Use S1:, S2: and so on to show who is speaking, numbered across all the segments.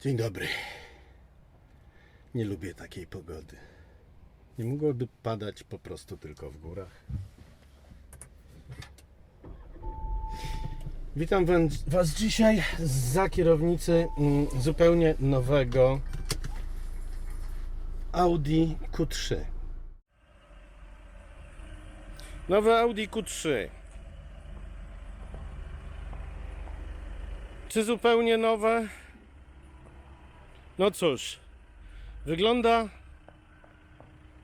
S1: Dzień dobry. Nie lubię takiej pogody. Nie mogłoby padać po prostu tylko w górach. Witam Was dzisiaj za kierownicy mm, zupełnie nowego Audi Q3. Nowe Audi Q3. Czy zupełnie nowe? No cóż, wygląda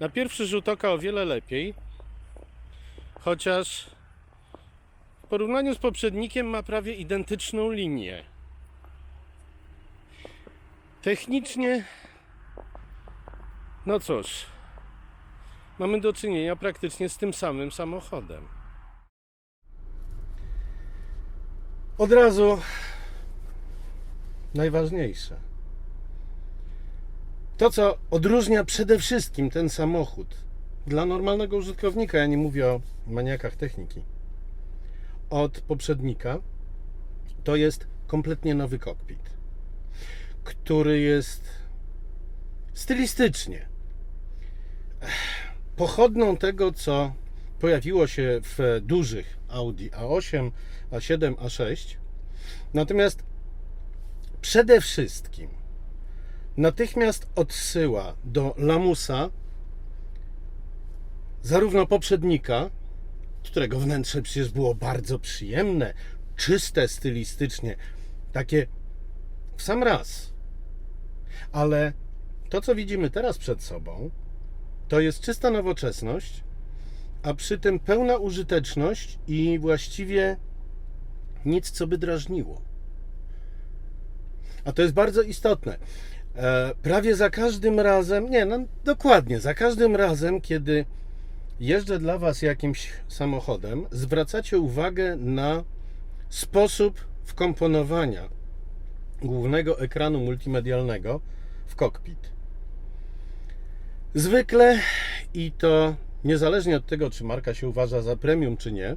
S1: na pierwszy rzut oka o wiele lepiej, chociaż w porównaniu z poprzednikiem ma prawie identyczną linię. Technicznie, no cóż, mamy do czynienia praktycznie z tym samym samochodem. Od razu najważniejsze. To, co odróżnia przede wszystkim ten samochód dla normalnego użytkownika, ja nie mówię o maniakach techniki, od poprzednika, to jest kompletnie nowy kokpit, który jest stylistycznie pochodną tego, co pojawiło się w dużych Audi A8, A7, A6. Natomiast przede wszystkim natychmiast odsyła do lamusa zarówno poprzednika, którego wnętrze przecież było bardzo przyjemne, czyste stylistycznie, takie w sam raz. Ale to, co widzimy teraz przed sobą, to jest czysta nowoczesność, a przy tym pełna użyteczność i właściwie nic, co by drażniło. A to jest bardzo istotne. E, prawie za każdym razem, nie, no dokładnie, za każdym razem, kiedy jeżdżę dla Was jakimś samochodem, zwracacie uwagę na sposób wkomponowania głównego ekranu multimedialnego w kokpit. Zwykle i to niezależnie od tego, czy marka się uważa za premium, czy nie,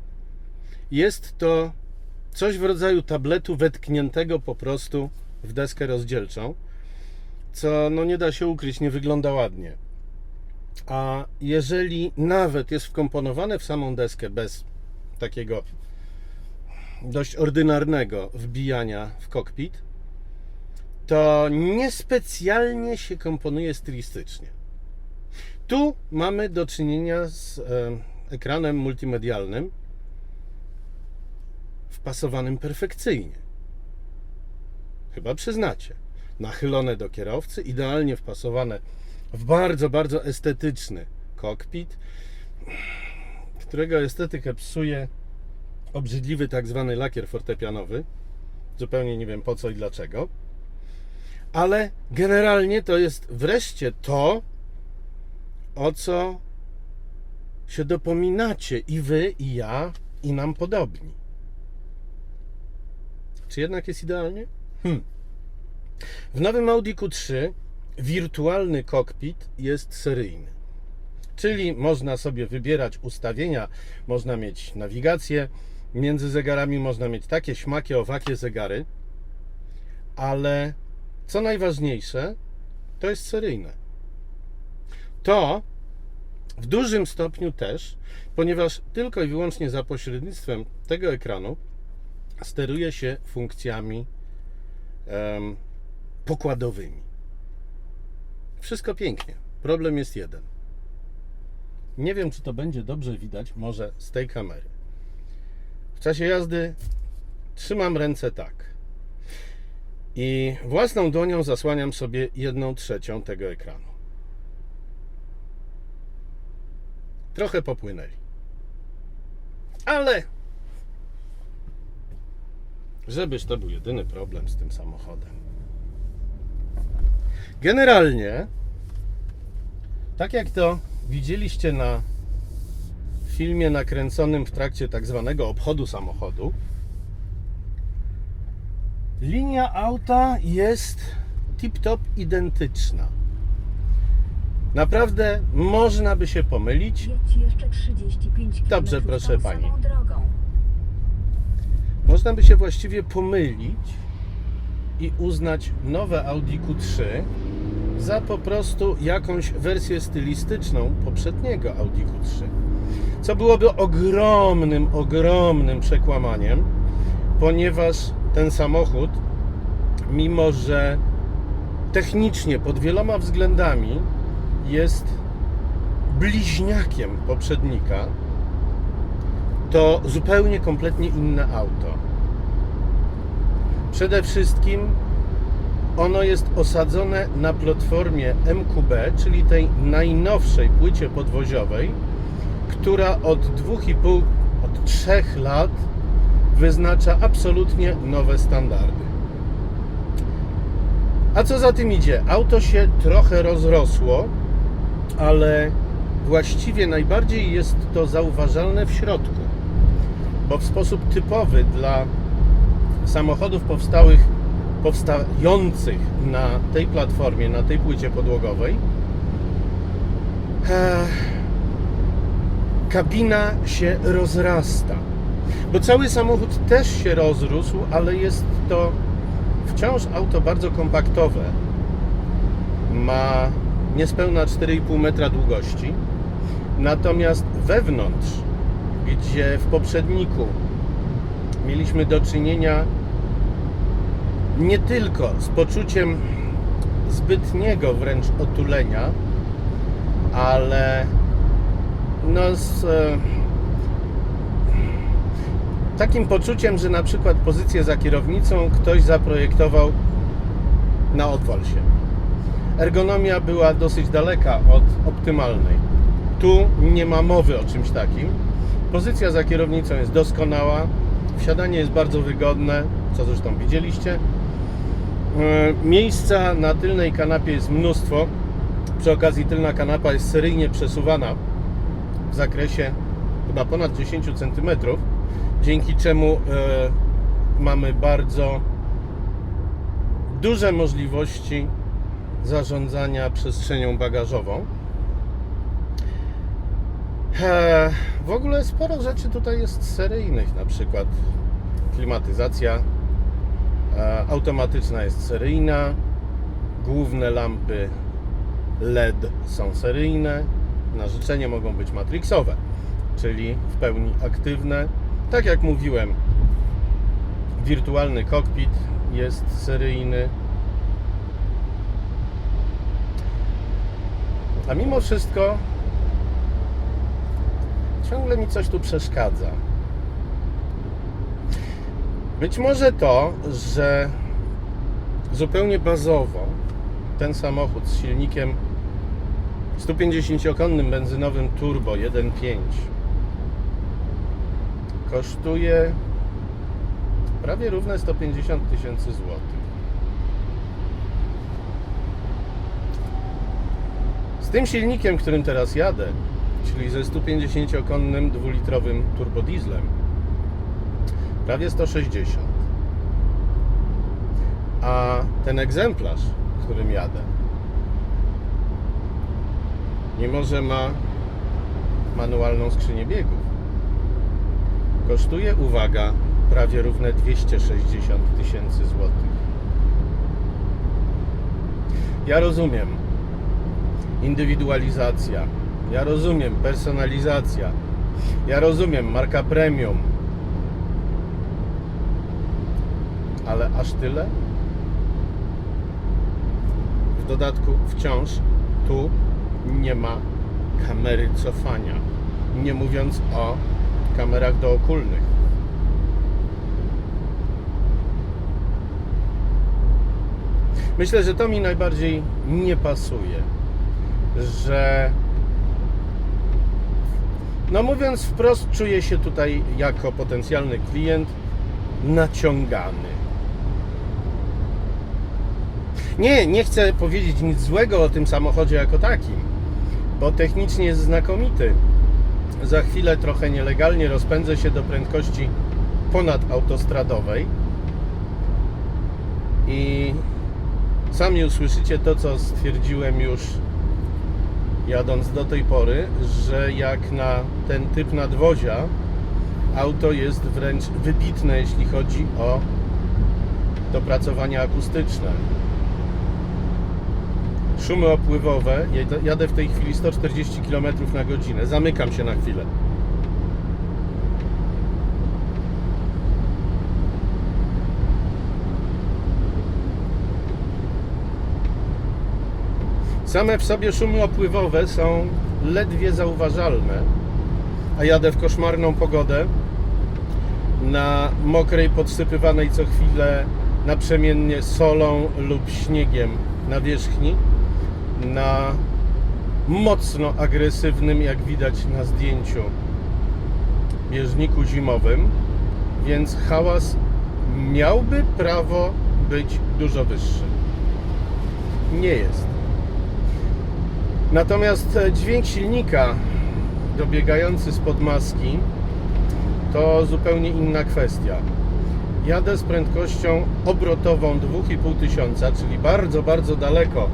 S1: jest to coś w rodzaju tabletu wetkniętego po prostu w deskę rozdzielczą, co no nie da się ukryć, nie wygląda ładnie. A jeżeli nawet jest wkomponowane w samą deskę bez takiego dość ordynarnego wbijania w kokpit, to niespecjalnie się komponuje stylistycznie. Tu mamy do czynienia z e, ekranem multimedialnym wpasowanym perfekcyjnie. Chyba przyznacie. Nachylone do kierowcy, idealnie wpasowane w bardzo, bardzo estetyczny kokpit, którego estetykę psuje obrzydliwy tak zwany lakier fortepianowy. Zupełnie nie wiem po co i dlaczego. Ale generalnie to jest wreszcie to, o co się dopominacie i wy, i ja, i nam podobni. Czy jednak jest idealnie? Hmm. W nowym Audi Q3 wirtualny kokpit jest seryjny. Czyli można sobie wybierać ustawienia, można mieć nawigację między zegarami, można mieć takie śmakie, owakie zegary, ale co najważniejsze, to jest seryjne. To w dużym stopniu też, ponieważ tylko i wyłącznie za pośrednictwem tego ekranu steruje się funkcjami em, pokładowymi. Wszystko pięknie. Problem jest jeden. Nie wiem, czy to będzie dobrze widać, może z tej kamery. W czasie jazdy trzymam ręce tak. I własną dłonią zasłaniam sobie jedną trzecią tego ekranu. Trochę popłynęli. Ale żebyś to był jedyny problem z tym samochodem. Generalnie, tak jak to widzieliście na filmie nakręconym w trakcie tak zwanego obchodu samochodu, linia auta jest tip-top identyczna. Naprawdę można by się pomylić,
S2: Jedź jeszcze 35 km
S1: Dobrze, proszę pani. można by się właściwie pomylić, i uznać nowe Audi Q3 za po prostu jakąś wersję stylistyczną poprzedniego Audi Q3. Co byłoby ogromnym, ogromnym przekłamaniem, ponieważ ten samochód, mimo że technicznie pod wieloma względami jest bliźniakiem poprzednika, to zupełnie kompletnie inne auto. Przede wszystkim ono jest osadzone na platformie MQB, czyli tej najnowszej płycie podwoziowej, która od 2,5, od 3 lat wyznacza absolutnie nowe standardy. A co za tym idzie? Auto się trochę rozrosło, ale właściwie najbardziej jest to zauważalne w środku, bo w sposób typowy dla samochodów powstałych, powstających na tej platformie, na tej płycie podłogowej, e, kabina się rozrasta. Bo cały samochód też się rozrósł, ale jest to wciąż auto bardzo kompaktowe. Ma niespełna 4,5 metra długości. Natomiast wewnątrz, gdzie w poprzedniku mieliśmy do czynienia nie tylko z poczuciem zbytniego wręcz otulenia, ale no z e, takim poczuciem, że na przykład pozycję za kierownicą ktoś zaprojektował na odwal się. Ergonomia była dosyć daleka od optymalnej. Tu nie ma mowy o czymś takim. Pozycja za kierownicą jest doskonała, wsiadanie jest bardzo wygodne, co zresztą widzieliście. E, Miejsca na tylnej kanapie jest mnóstwo. Przy okazji tylna kanapa jest seryjnie przesuwana w zakresie chyba ponad 10 cm, dzięki czemu e, mamy bardzo duże możliwości zarządzania przestrzenią bagażową. E, W ogóle sporo rzeczy tutaj jest seryjnych, na przykład klimatyzacja e, automatyczna jest seryjna, główne lampy LED są seryjne, na życzenie mogą być matrixowe, czyli w pełni aktywne. Tak jak mówiłem, wirtualny kokpit jest seryjny. A mimo wszystko ciągle mi coś tu przeszkadza. Być może to, że zupełnie bazowo ten samochód z silnikiem 150-konnym benzynowym turbo 1.5 kosztuje prawie równe 150 tysięcy złotych. Z tym silnikiem, którym teraz jadę, czyli ze 150-konnym dwulitrowym turbodieslem, prawie 160. A ten egzemplarz, którym jadę, mimo że ma manualną skrzynię biegów, kosztuje, uwaga, prawie równe 260 tysięcy złotych. Ja rozumiem indywidualizacja, ja rozumiem personalizacja, ja rozumiem marka premium, ale aż tyle? W dodatku wciąż tu nie ma kamery cofania. Nie mówiąc o kamerach dookulnych. Myślę, że to mi najbardziej nie pasuje, że no mówiąc wprost, czuję się tutaj jako potencjalny klient naciągany. Nie, nie chcę powiedzieć nic złego o tym samochodzie jako takim, bo technicznie jest znakomity. Za chwilę trochę nielegalnie rozpędzę się do prędkości ponadautostradowej i sami usłyszycie to, co stwierdziłem już jadąc do tej pory, że jak na ten typ nadwozia auto jest wręcz wybitne, jeśli chodzi o dopracowania akustyczne. Szumy opływowe, jadę- w tej chwili 140 km na godzinę, zamykam się na chwilę. Same w sobie szumy opływowe są ledwie zauważalne, a jadę w koszmarną pogodę na mokrej, podsypywanej co chwilę naprzemiennie solą lub śniegiem nawierzchni, na mocno agresywnym, jak widać na zdjęciu, bieżniku zimowym, więc hałas miałby prawo być dużo wyższy. Nie jest. Natomiast e, dźwięk silnika dobiegający spod maski to zupełnie inna kwestia. Jadę z prędkością obrotową 2500, czyli bardzo, bardzo daleko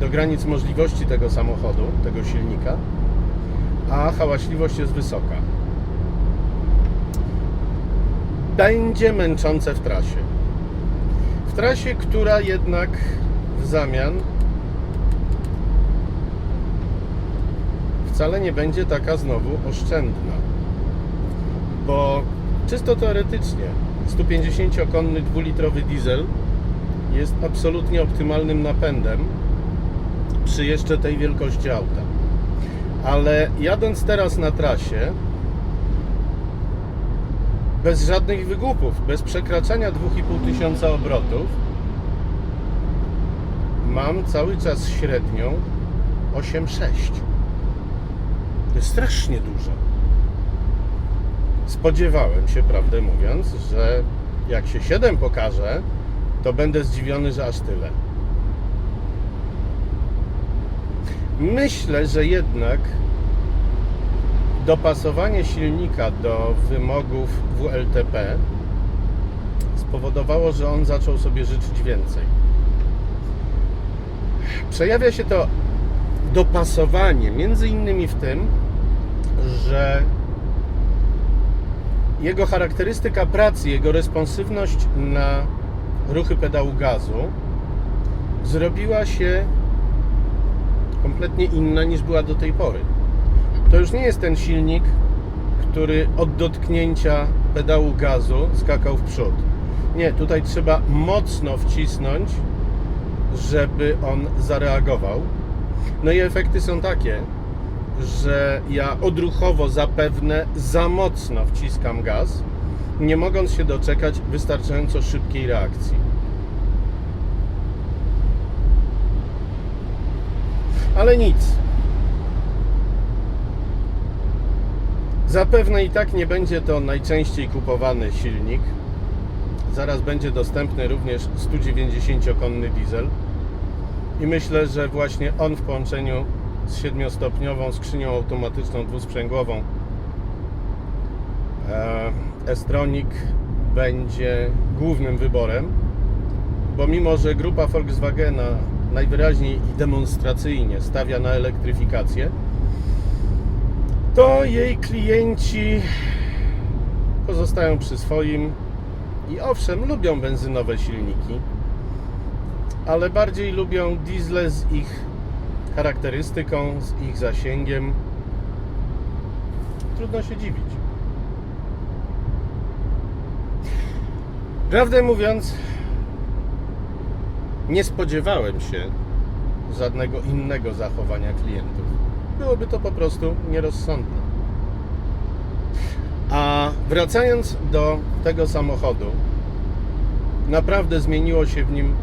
S1: do granic możliwości tego samochodu, tego silnika, a hałaśliwość jest wysoka. Będzie męczące w trasie. W trasie, która jednak w zamian wcale nie będzie taka znowu oszczędna. Bo czysto teoretycznie 150-konny dwulitrowy diesel jest absolutnie optymalnym napędem przy jeszcze tej wielkości auta. Ale jadąc teraz na trasie, bez żadnych wygłupów, bez przekraczania 2,5 tysiąca obrotów, mam cały czas średnią 8,6. To jest strasznie dużo. Spodziewałem się, prawdę mówiąc, że jak się 7 pokaże, to będę zdziwiony, że aż tyle. Myślę, że jednak dopasowanie silnika do wymogów WLTP spowodowało, że on zaczął sobie życzyć więcej. Przejawia się to dopasowanie między innymi w tym, że jego charakterystyka pracy, jego responsywność na ruchy pedału gazu zrobiła się kompletnie inna niż była do tej pory. To już nie jest ten silnik, który od dotknięcia pedału gazu skakał w przód. Nie, tutaj trzeba mocno wcisnąć, żeby on zareagował. No i efekty są takie, że ja odruchowo zapewne za mocno wciskam gaz, nie mogąc się doczekać wystarczająco szybkiej reakcji. Ale nic. Zapewne i tak nie będzie to najczęściej kupowany silnik. Zaraz będzie dostępny również 190-konny diesel. I myślę, że właśnie on w połączeniu z siedmiostopniową skrzynią automatyczną dwusprzęgłową. E, S-Tronic będzie głównym wyborem, bo mimo, że grupa Volkswagena najwyraźniej i demonstracyjnie stawia na elektryfikację, to jej klienci pozostają przy swoim i owszem, lubią benzynowe silniki, ale bardziej lubią diesle z ich charakterystyką, z ich zasięgiem. Trudno się dziwić. Prawdę mówiąc, nie spodziewałem się żadnego innego zachowania klientów. Byłoby to po prostu nierozsądne. A wracając do tego samochodu, naprawdę zmieniło się w nim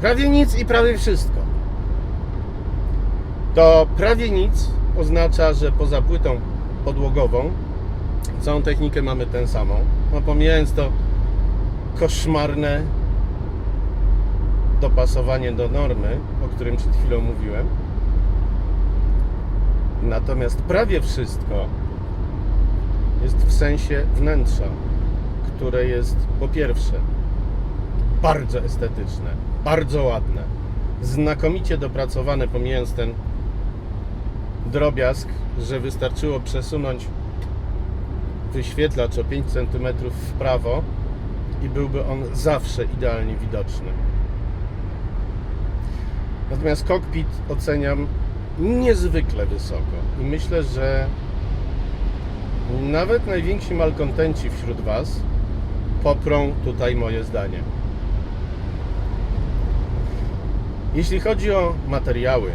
S1: prawie nic i prawie wszystko. To prawie nic oznacza, że poza płytą podłogową całą technikę mamy tę samą. No pomijając to koszmarne dopasowanie do normy, o którym przed chwilą mówiłem. Natomiast prawie wszystko jest w sensie wnętrza, które jest po pierwsze bardzo estetyczne, bardzo ładne, znakomicie dopracowane, pomijając ten drobiazg, że wystarczyło przesunąć wyświetlacz o 5 cm w prawo i byłby on zawsze idealnie widoczny. Natomiast kokpit oceniam niezwykle wysoko i myślę, że nawet najwięksi malkontenci wśród Was poprą tutaj moje zdanie. Jeśli chodzi o materiały,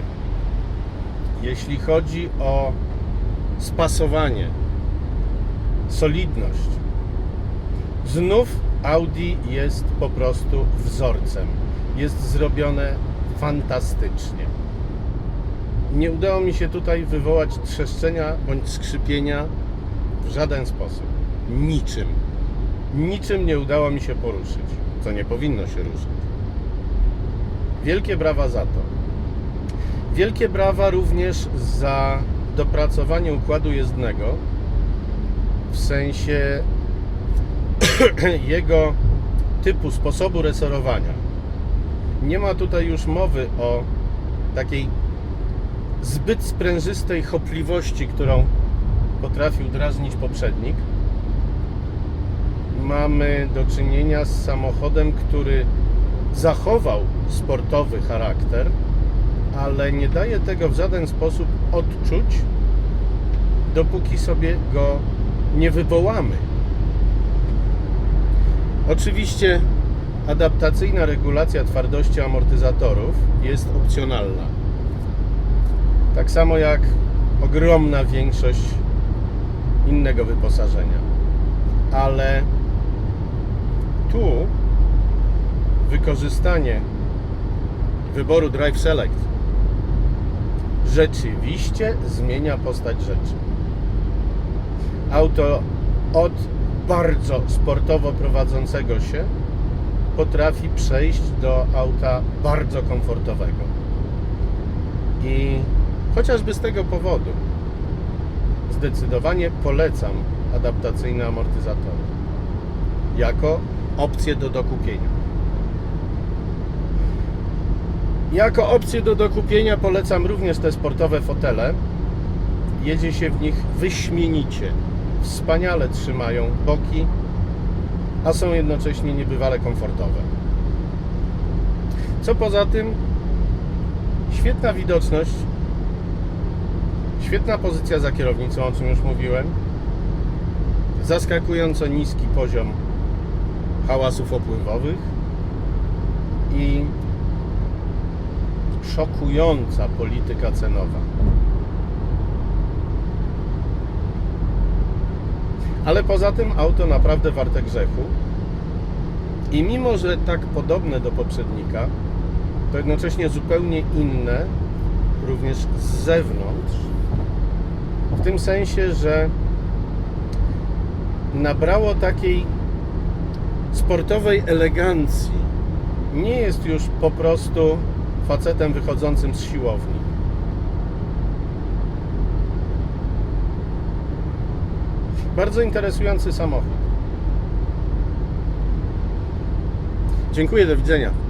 S1: jeśli chodzi o spasowanie, solidność, znów Audi jest po prostu wzorcem. Jest zrobione fantastycznie. Nie udało mi się tutaj wywołać trzeszczenia bądź skrzypienia w żaden sposób. Niczym. Niczym nie udało mi się poruszyć, co nie powinno się ruszyć. Wielkie brawa za to. Wielkie brawa również za dopracowanie układu jezdnego w sensie jego typu sposobu resorowania. Nie ma tutaj już mowy o takiej zbyt sprężystej chopliwości, którą potrafił drażnić poprzednik. Mamy do czynienia z samochodem, który zachował sportowy charakter, ale nie daje tego w żaden sposób odczuć, dopóki sobie go nie wywołamy. Oczywiście adaptacyjna regulacja twardości amortyzatorów jest opcjonalna. Tak samo jak ogromna większość innego wyposażenia. Ale tu wykorzystanie wyboru Drive Select rzeczywiście zmienia postać rzeczy. Auto od bardzo sportowo prowadzącego się potrafi przejść do auta bardzo komfortowego. I chociażby z tego powodu zdecydowanie polecam adaptacyjne amortyzatory jako opcję do dokupienia. Jako opcję do dokupienia polecam również te sportowe fotele. Jedzie się w nich wyśmienicie. Wspaniale trzymają boki, a są jednocześnie niebywale komfortowe. Co poza tym, świetna widoczność, świetna pozycja za kierownicą, o czym już mówiłem, zaskakująco niski poziom hałasów opływowych i szokująca polityka cenowa. Ale poza tym auto naprawdę warte grzechu. I mimo, że tak podobne do poprzednika, to jednocześnie zupełnie inne, również z zewnątrz. W tym sensie, że nabrało takiej sportowej elegancji. Nie jest już po prostu facetem wychodzącym z siłowni. Bardzo interesujący samochód. Dziękuję, do widzenia.